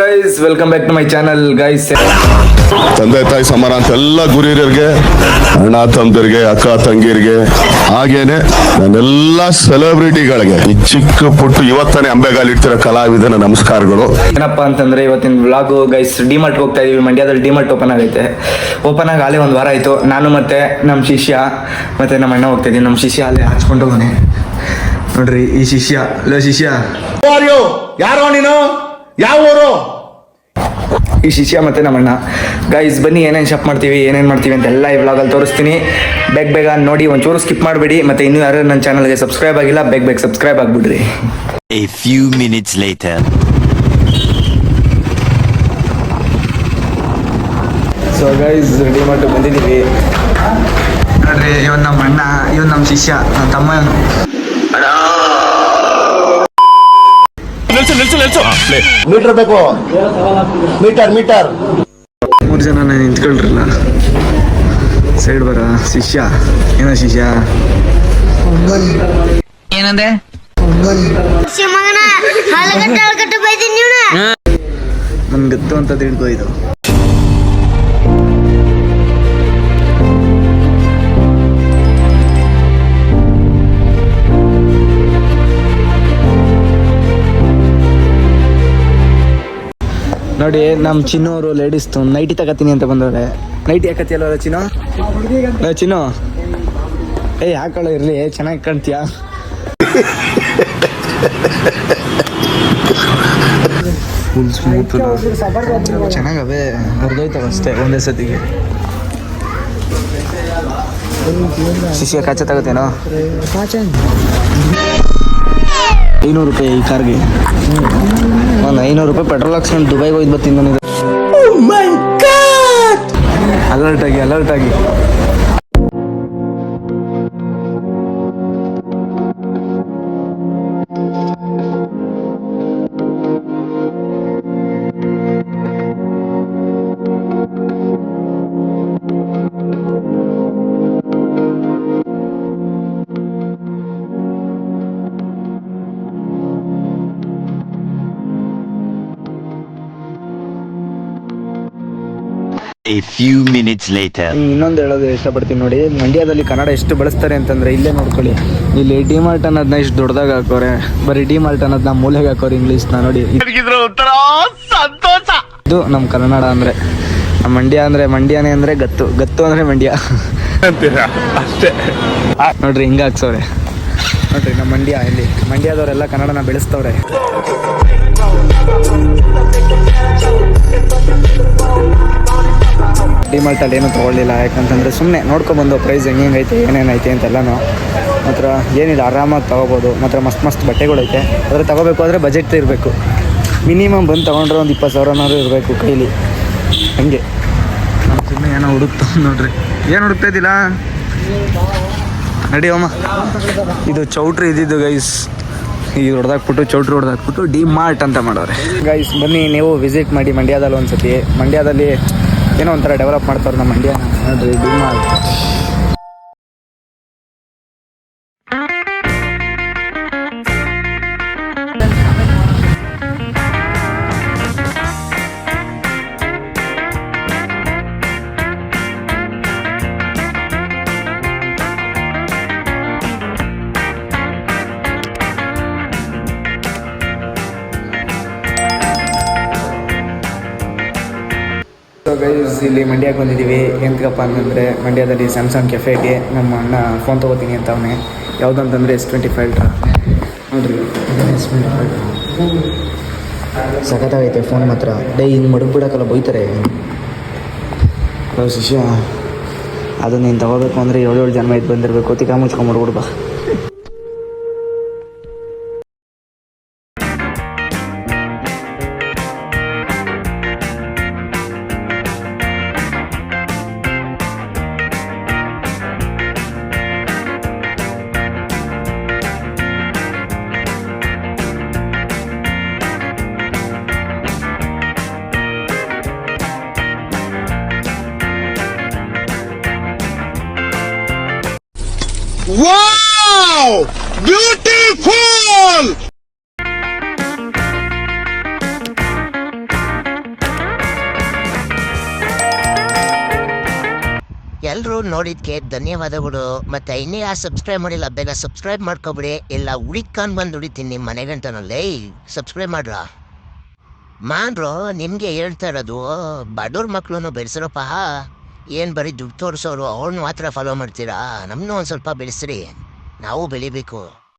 Guys welcome back to my channel guys ತಂದೆ ತಾಯಿ ಸಮಾನ ಅಂತ ಎಲ್ಲ ಗುರಿಯರಿಗೆ ಅಣ್ಣ ತಮ್ಮದರಿಗೆ ಅಕ್ಕ ತಂಗಿರಿಗೆ ಹಾಗೇನೆ ನನ್ನೆಲ್ಲ ಸೆಲೆಬ್ರಿಟಿಗಳಿಗೆ ಈ ಚಿಕ್ಕ ಪುಟ್ಟು ಇವತ್ತನೇ ಅಂಬೆಗಾಲ್ ಇಡ್ತಿರೋ ಕಲಾವಿದನ ನಮಸ್ಕಾರಗಳು. ಏನಪ್ಪಾ ಅಂತಂದ್ರೆ ಇವತ್ತಿನ ವ್ಲಾಗು ಗೈಸ್ ಡಿಮಾರ್ಟ್ ಹೋಗ್ತಾ ಇದೀವಿ. ಮಂಡ್ಯದಲ್ಲಿ ಡಿಮಾರ್ಟ್ ಓಪನ್ ಆಗೈತೆ. ಓಪನ್ ಆಗಿ ಅಲ್ಲೇ ಒಂದು ವಾರ ಆಯ್ತು. ನಾನು ಮತ್ತೆ ನಮ್ಮ ಶಿಷ್ಯ ಮತ್ತೆ ನಮ್ಮ ಅಣ್ಣ ಹೋಗ್ತಾ ಇದೀವಿ ನಮ್ಮ ಶಿಷ್ಯ ಅಲ್ಲೇ ಹಚ್ಕೊಂಡು ಹೋಗೋಣ ನೋಡ್ರಿ ಈ ಶಿಷ್ಯ. ಲೋ ಶಿಷ್ಯ. ಯಾರೋ ನೀನು? ಯಾವ ಊರು? ಈ ಶಿಷ್ಯ ಮತ್ತೆ ನಮ್ಮ ಅಣ್ಣ ಗೈಸ್ ಬನ್ನಿ ಏನೇನು ಶಾಪ್ ಮಾಡ್ತೀವಿ ಏನೇನು ಮಾಡ್ತೀವಿ ಅಂತ ಎಲ್ಲ ಈ ವ್ಲಾಗಲ್ಲಿ ತೋರಿಸ್ತೀನಿ. ಬೇಗ ಬೇಗ ನೋಡಿ ಒಂಚೂರು ಸ್ಕಿಪ್ ಮಾಡಬೇಡಿ. ಮತ್ತೆ ಇನ್ನೂ ಯಾರು ನನ್ನ ಚಾನಲ್ಗೆ ಸಬ್ಸ್ಕ್ರೈಬ್ ಆಗಿಲ್ಲ ಬೇಗ ಬೇಗ subscribe ಆಗಿಬಿಡ್ರಿ. A few minutes later so guys ready ಮಾಡಿ ಬಂದಿದ್ದೀವಿ. ನೋಡ್ರಿ ಇವನ್ ನಮ್ಮ ಅಣ್ಣ ಇವನ್ ನಮ್ಮ ಶಿಷ್ಯ ನಮ್ಮ ತಮ್ಮ ಇವನು ಮೀಟರ್ ಬೇಕು. Meter meter. ಮೂರು ಜನ ನಿಂತ್ಕೊಳ್ರಲ್ಲ. ಸೈಡ್ ಬರ. ಶಿಷ್ಯ. ಏನೋ ಶಿಷ್ಯ? ಏನಂದೆ? ಮಗನ ಹಾಲಗಟ್ಟ ಹಾಲಗಟ್ಟ ಬೈತೀನಿ ನೀವ್ನ? ನನ್ ಗತ್ತು ಅಂತ ತಿಳ್ಕೊ ಇದು ನೋಡಿ ನಮ್ಮ ಚಿನ್ನೋರು ಲೇಡೀಸ್ ನೈಟಿ ತಗತೀನಿ ಅಂತ ಬಂದವ್ರೆ. ನೈಟಿ ಯಾಕತ್ತಿಯಲ್ಲ ಅಲ್ವ ಚಿನ್ನೋ? ಚಿನ್ನೋ? ಏ ಹಾಕೊಳ್ಳೋ ಇರ್ಲಿ. ಚೆನ್ನಾಗಿ ಕಾಣ್ತೀಯಾ? Full smooth ಚೆನ್ನಾಗವೆ. ಹರಿದೋಯ್ತವ ಅಷ್ಟೇ ಒಂದೇ ಸತಿಗೆ. ಶಿಷ್ಯ ಕಾಚ ತಗೋತೇನೋ? ಐನೂರು ರೂಪಾಯಿ ಈ ಕಾರ್ಗೆ. ಒಂದು ಐನೂರು ರೂಪಾಯಿ ಪೆಟ್ರೋಲ್ ಹಾಕ್ಸ್ಕೊಂಡು ದುಬೈಗೆ ಹೋಗಿ ಬರ್ತೀನಿ ನನಗೆ ಅಲರ್ಟ್ ಆಗಿ ಅಲರ್ಟ್ ಆಗಿ. A ಫ್ಯೂ ಮಿನಿಟ್ಸ್ ಲೇಟರ್ ಇನ್ನೊಂದು ಹೇಳೋದು ಇಷ್ಟಪಡ್ತೀನಿ ನೋಡಿ. ಮಂಡ್ಯದಲ್ಲಿ ಕನ್ನಡ ಎಷ್ಟು ಬಳಸ್ತಾರೆ ಅಂತಂದ್ರೆ ಇಲ್ಲೇ ನೋಡ್ಕೊಳ್ಳಿ. ಇಲ್ಲಿ ಡಿ ಮಾರ್ಟ್ ಅನ್ನೋದನ್ನ ಇಷ್ಟು ದೊಡ್ಡದಾಗ ಹಾಕೋರೆ. ಬರೀ ಡಿ ಮಾರ್ಟ್ ಅನ್ನೋದನ್ನ ಮೂಲೆಗೆ ಹಾಕೋರು ಇಂಗ್ಲೀಷ್ನ ನೋಡಿ. ಇದು ನಮ್ಮ ಕನ್ನಡ ಅಂದ್ರೆ. ನಮ್ಮ ಮಂಡ್ಯ ಅಂದ್ರೆ ಮಂಡ್ಯನೇ ಅಂದ್ರೆ ಗತ್ತು. ಗತ್ತು ಅಂದ್ರೆ ಮಂಡ್ಯ. ಅಷ್ಟೇ ನೋಡ್ರಿ ಹಿಂಗ ಹಾಕ್ಸವ್ರೆ. ನೋಡ್ರಿ ನಮ್ಮ ಮಂಡ್ಯ ಇಲ್ಲಿ. ಮಂಡ್ಯದವರೆಲ್ಲ ಕನ್ನಡನ ಬೆಳೆಸ್ತವ್ರೆ. ಡಿಮಾರ್ಟಲ್ಲಿ ಏನೂ ತೊಗೊಳ್ಳಿಲ್ಲ. ಯಾಕಂತಂದರೆ ಸುಮ್ಮನೆ ನೋಡ್ಕೊಬಂದು ಪ್ರೈಸ್ ಹೆಂಗೆ ಹೆಂಗೈತೆ ಏನೇನೈತೆ ಅಂತೆಲ್ಲನೂ. ಮಾತ್ರ ಏನಿಲ್ಲ, ಆರಾಮಾಗಿ ತೊಗೋಬೋದು. ಮಾತ್ರ ಮಸ್ತ್ ಮಸ್ತ್ ಬಟ್ಟೆಗಳೈತೆ. ಆದರೆ ತೊಗೋಬೇಕು ಅಂದರೆ ಬಜೆಟ್ ಇರಬೇಕು. ಮಿನಿಮಮ್ ಬಂದು ತೊಗೊಂಡ್ರೆ ಒಂದು ಇಪ್ಪತ್ತು ಸಾವಿರನಾದ್ರು ಇರಬೇಕು ಕೈಲಿ. ಹಂಗೆ. ನಮ್ಮ ಸುಮ್ಮನೆ ಏನೋ ಹುಡುಕ್ತ ನೋಡ್ರಿ. ಏನು ಹುಡುಕ್ತಾ ಇದ್ದಿಲ್ಲ ನಡಿ ಅಮ್ಮ. ಇದು ಚೌಟ್ರಿ ಇದ್ದಿದ್ದು ಗೈಸ್ ಈ ಹೊಡೆದಾಕ್ಬಿಟ್ಟು, ಚೌಟ್ರಿ ಹೊಡೆದಾಕ್ಬಿಟ್ಟು ಡಿ ಮಾರ್ಟ್ ಅಂತ ಮಾಡೋರೆ. ಗೈಸ್ ಬನ್ನಿ, ನೀವು ವಿಸಿಟ್ ಮಾಡಿ ಮಂಡ್ಯದಲ್ಲಿ ಒಂದ್ಸತಿ. ಮಂಡ್ಯದಲ್ಲಿ ಏನೋ ಒಂಥರ ಡೆವಲಪ್ ಮಾಡ್ತಾರೆ ನಮ್ಮ ಇಂಡಿಯಾನ ನೋಡ್ರಿ ಡಿ ಗೈಸ್ ಇಲ್ಲಿ ಮಂಡ್ಯಕ್ಕೆ ಬಂದಿದ್ದೀವಿ. ಎಂತಕಪ್ಪ ಅಂತಂದರೆ, ಮಂಡ್ಯದಲ್ಲಿ ಸ್ಯಾಮ್ಸಂಗ್ ಕೆಫೆಗೆ ನಮ್ಮ ಅಣ್ಣ ಫೋನ್ ತೊಗೋತೀನಿ ಅಂತ ಅವನೇ. ಯಾವುದು ಅಂತಂದರೆ ಎಸ್ ಟ್ವೆಂಟಿ ಫೈವ್ ಟ್ರಾ ನೋಡ್ರಿ. ಎಸ್ ಟ್ವೆಂಟಿ ಫೈವ್ ಸಖತ್ತಾಗೈತೆ ಫೋನ್ ಮಾತ್ರ. ಡೇ ಹಿಂಗೆ ಮಡಗ್ಬಿಡಕ್ಕಲ್ಲ ಬೈತಾರೆ. ಶಿಷ್ಯ. ಅದು ನೀನು ತಗೋಬೇಕು ಅಂದರೆ ಏಳು ಏಳು ಜನ್ಮ ಇದ್ದು ಬಂದಿರಬೇಕು. ತಿಕ್ಕ ಮುಚ್ಕೊಂಬಿಡ್ಬಿಡು ಬಾ. ಬ್ಯೂಟಿಫುಲ್ ಎಲ್ಲರೂ ನೋಡಿದ್ಕೆ ಧನ್ಯವಾದಗಳು. ಮತ್ತೆ ಇನ್ನೇ ಆ ಸಬ್ಸ್ಕ್ರೈಬ್ ಮಾಡಿಲ್ಲ, ಬೇಗ ಸಬ್ಸ್ಕ್ರೈಬ್ ಮಾಡ್ಕೊಬಿಡಿ. ಇಲ್ಲ ಉಳಿಕಾನ್ ಬಂದು ಉಳಿತೀನಿ ನಿಮ್ಮ ಮನೆಗಂಟನಲ್ಲೇ ಸಬ್ಸ್ಕ್ರೈಬ್ ಮಾಡ್ರ? ಮಾಡ್ರೋ, ನಿಮಗೆ ಹೇಳ್ತಾ ಇರೋದು, ಬಡವ್ರ ಮಕ್ಕಳನ್ನು ಬೆಳೆಸಿರೋಪ್ಪ ಏನು ಬರೀ ದುಡ್ಡು ತೋರಿಸೋರು ಅವ್ರನ್ನ ಮಾತ್ರ ಫಾಲೋ ಮಾಡ್ತೀರಾ? ನಮ್ಮನ್ನೂ ಒಂದು ಸ್ವಲ್ಪ ಬೆಳೆಸ್ರಿ. ನಾವು ಬೆಳಿಬೇಕು.